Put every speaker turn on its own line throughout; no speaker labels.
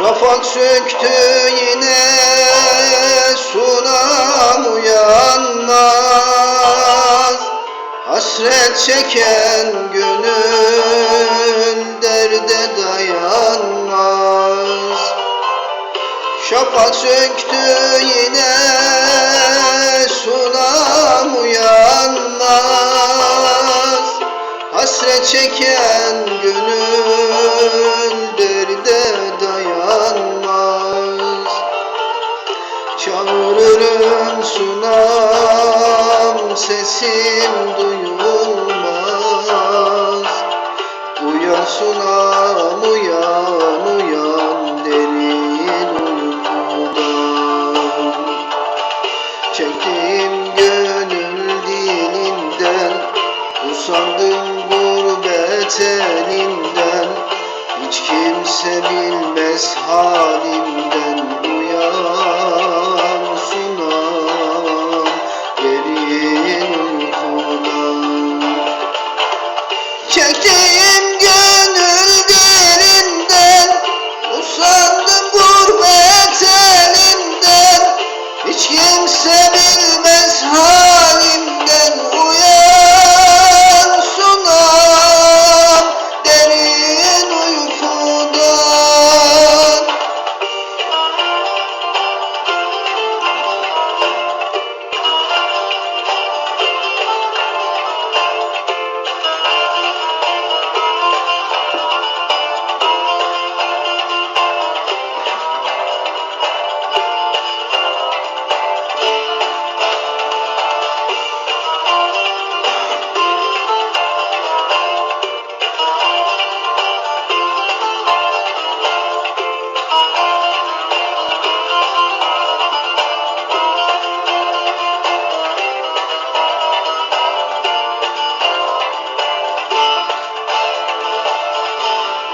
Şafak söktü yine sunam uyanmaz. Hasret çeken gönül derde dayanmaz. Şafak söktü yine sunam uyanmaz. Hasret çeken gönül derde Çağırırım sunam sesim duyulmaz. Uyan sunam uyan uyan derin uykudan. Çektim gönül dilinden Usandım gurbet elinden Hiç kimse bilmez halimden Uyan Çektiğim gönül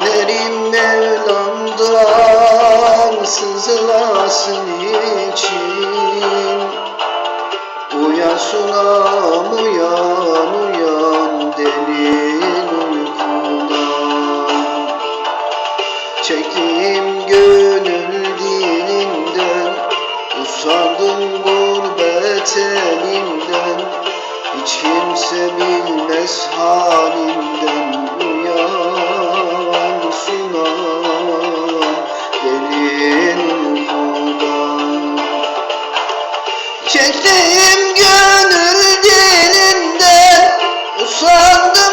Dilerim Mevlam'dan sızılasın için. Uyan sunam uyan uyan derin uykudan. Çektiğim gönül dilinden Usandım gurbet elinden Hiç kimse bilmez halimden Uyan sunam derin Çektiğim gönül dilinden Usandım